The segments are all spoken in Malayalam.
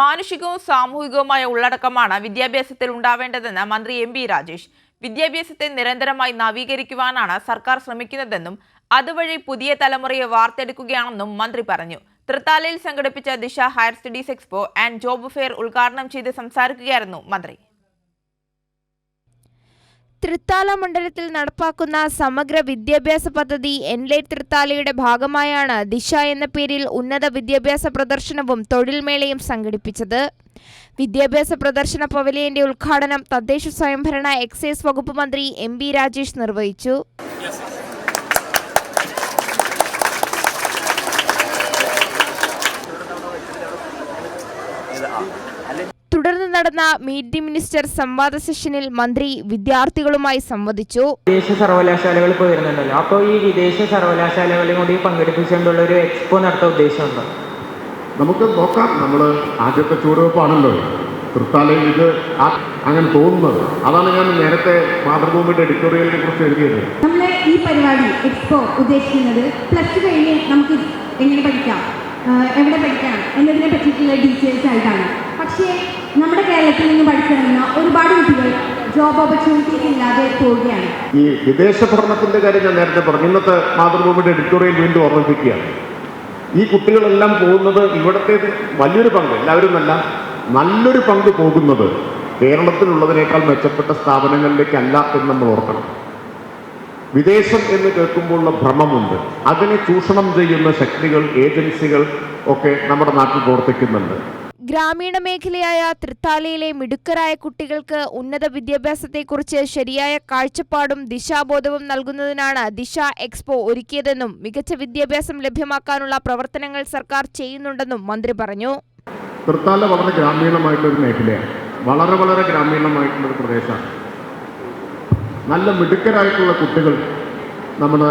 മാനുഷികവും സാമൂഹികവുമായ ഉള്ളടക്കമാണ് വിദ്യാഭ്യാസത്തിൽ ഉണ്ടാവേണ്ടതെന്ന് മന്ത്രി എം രാജേഷ്. വിദ്യാഭ്യാസത്തെ നിരന്തരമായി നവീകരിക്കുവാനാണ് സർക്കാർ ശ്രമിക്കുന്നതെന്നും അതുവഴി പുതിയ തലമുറയെ വാർത്തെടുക്കുകയാണെന്നും മന്ത്രി പറഞ്ഞു. തൃത്താലയിൽ സംഘടിപ്പിച്ച Disha higher studies expo and job fair ഉദ്ഘാടനം ചെയ്ത് സംസാരിക്കുകയായിരുന്നു മന്ത്രി. തൃത്താല മണ്ഡലത്തിൽ നടപ്പാക്കുന്ന സമഗ്ര വിദ്യാഭ്യാസ പദ്ധതി എൻലൈറ്റ് തൃത്താലയുടെ ഭാഗമായാണ് ദിശ എന്ന പേരിൽ ഉന്നത വിദ്യാഭ്യാസ പ്രദർശനവും തൊഴിൽമേളയും സംഘടിപ്പിച്ചത്. വിദ്യാഭ്യാസ പ്രദർശന പവലിയന്റെ ഉദ്ഘാടനം തദ്ദേശ സ്വയംഭരണ എക്സൈസ് വകുപ്പ് മന്ത്രി എം രാജേഷ് നിർവഹിച്ചു. നടന്ന മീറ്റ് ദി മിനിസ്റ്റർ സംവാദ സെഷനിൽ മന്ത്രി വിദ്യാർത്ഥികളുമായി സംവദിച്ചു. വിദേശ സർവകലാശാലകൾ ഇപ്പോൾ വരുന്നുണ്ടല്ലോ. അപ്പോൾ ഈ വിദേശ സർവകലാശാലകളെയും കൂടി പങ്കെടുപ്പിച്ചുകൊണ്ടുള്ള ഒരു എക്സ്പോ നടത്താൻ ഉദ്ദേശമുണ്ടോ? നമുക്ക് നോക്കാം. നമ്മൾ ആദ്യത്തെ ചുവടുവെപ്പാണല്ലോ തൃത്താലയിൽ ഇത് ആ- അങ്ങനെ തോന്നുന്നത്. അതാണ് ഞാൻ നേരത്തെ മാതൃഭൂമിയുടെ എഡിറ്റോറിയലിനെ കുറിച്ച് എഴുതിയത്. നമ്മൾ ഈ പരിപാടി എക്സ്പോ ഉദ്ദേശിക്കുന്നത് പ്ലസ് ടു കഴിഞ്ഞ് നമുക്ക് എങ്ങനെ പഠിക്കാം? എവിടെ പഠിക്കാം എന്നതിനെ പറ്റിയിട്ടുള്ള ഡീറ്റെയിൽസ് ആയിട്ടാണ്. പക്ഷേ നമ്മുടെ കേരളത്തിൽ നിന്ന് പഠിച്ചിറങ്ങുന്ന ഒരുപാട് കുട്ടികൾ ജോബ് ഓപ്പർച്യൂണിറ്റി ഇല്ലാതെ പോവുകയാണ്. ഈ വിദേശ പഠനത്തിന്റെ കാര്യം ഞാൻ നേരത്തെ പറഞ്ഞു. ഇന്നത്തെ മാതൃഭൂമിയുടെ എഡിറ്റോറിയൽ വീണ്ടും ഓർമ്മിപ്പിക്കുകയാണ്. ഈ കുട്ടികളെല്ലാം പോകുന്നത് ഇവിടത്തെ വലിയൊരു പങ്ക് എല്ലാവരും നല്ല നല്ലൊരു പങ്ക് പോകുന്നത് കേരളത്തിലുള്ളതിനേക്കാൾ മെച്ചപ്പെട്ട സ്ഥാപനങ്ങളിലേക്കല്ല എന്ന് നമ്മൾ ഓർക്കണം. വിദേശം എന്ന് കേൾക്കുമ്പോഴുള്ള ഭ്രമമുണ്ട്. അതിനെ ചൂഷണം ചെയ്യുന്ന ശക്തികൾ ഏജൻസികൾ ഒക്കെ നമ്മുടെ നാട്ടിൽ പ്രവർത്തിക്കുന്നുണ്ട്. ഗ്രാമീണ മേഖലയായ തൃത്താലയിലെ മിടുക്കരായ കുട്ടികൾക്ക് ഉന്നത വിദ്യാഭ്യാസത്തെക്കുറിച്ച് ശരിയായ കാഴ്ചപ്പാടും ദിശാബോധവും നൽകുന്നതിനാണ് ദിശ എക്സ്പോ ഒരുക്കിയതെന്നും മികച്ച വിദ്യാഭ്യാസം ലഭ്യമാക്കാനുള്ള പ്രവർത്തനങ്ങൾ സർക്കാർ ചെയ്യുന്നുണ്ടെന്നും മന്ത്രി പറഞ്ഞു. തൃത്താല വളരെ ഗ്രാമീണമായിട്ടുള്ളൊരു മേഖലയാണ്. വളരെ വളരെ ഗ്രാമീണമായിട്ടുള്ളൊരു പ്രദേശമാണ്. നല്ല മിടുക്കരായിട്ടുള്ള കുട്ടികൾ നമ്മുടെ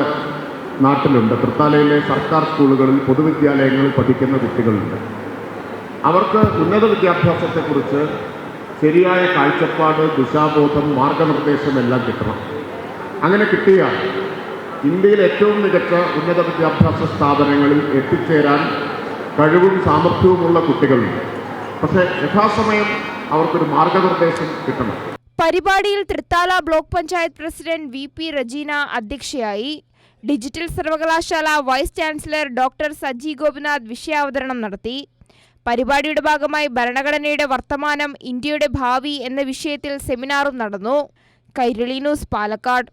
നാട്ടിലുണ്ട്. തൃത്താലയിലെ സർക്കാർ സ്കൂളുകളിൽ പൊതുവിദ്യാലയങ്ങളിൽ പഠിക്കുന്ന കുട്ടികളുണ്ട്. അവർക്ക് ഉന്നത വിദ്യാഭ്യാസത്തെക്കുറിച്ച് ശരിയായ കാഴ്ചപ്പാട് ദിശാബോധം മാർഗനിർദ്ദേശം എല്ലാം കിട്ടണം. അങ്ങനെ കിട്ടിയാൽ ഇന്ത്യയിൽ ഏറ്റവും മികച്ച ഉന്നത വിദ്യാഭ്യാസ സ്ഥാപനങ്ങളിൽ എത്തിച്ചേരാൻ കഴിവും സാമർഥ്യവുമുള്ള കുട്ടികളുണ്ട്. പക്ഷേ യഥാസമയം അവർക്കൊരു മാർഗനിർദ്ദേശം കിട്ടണം. പരിപാടിയിൽ Thrithala block panchayat president V P Rejina അധ്യക്ഷയായി ഡിജിറ്റൽ സർവകലാശാല vice chancellor doctor Saji Gopinath വിഷയാവതരണം നടത്തി. പരിപാടിയുടെ ഭാഗമായി ഭരണഘടനയുടെ വർത്തമാനം ഇന്ത്യയുടെ ഭാവി എന്ന വിഷയത്തിൽ സെമിനാറും നടന്നു. കൈരളി ന്യൂസ് പാലക്കാട്.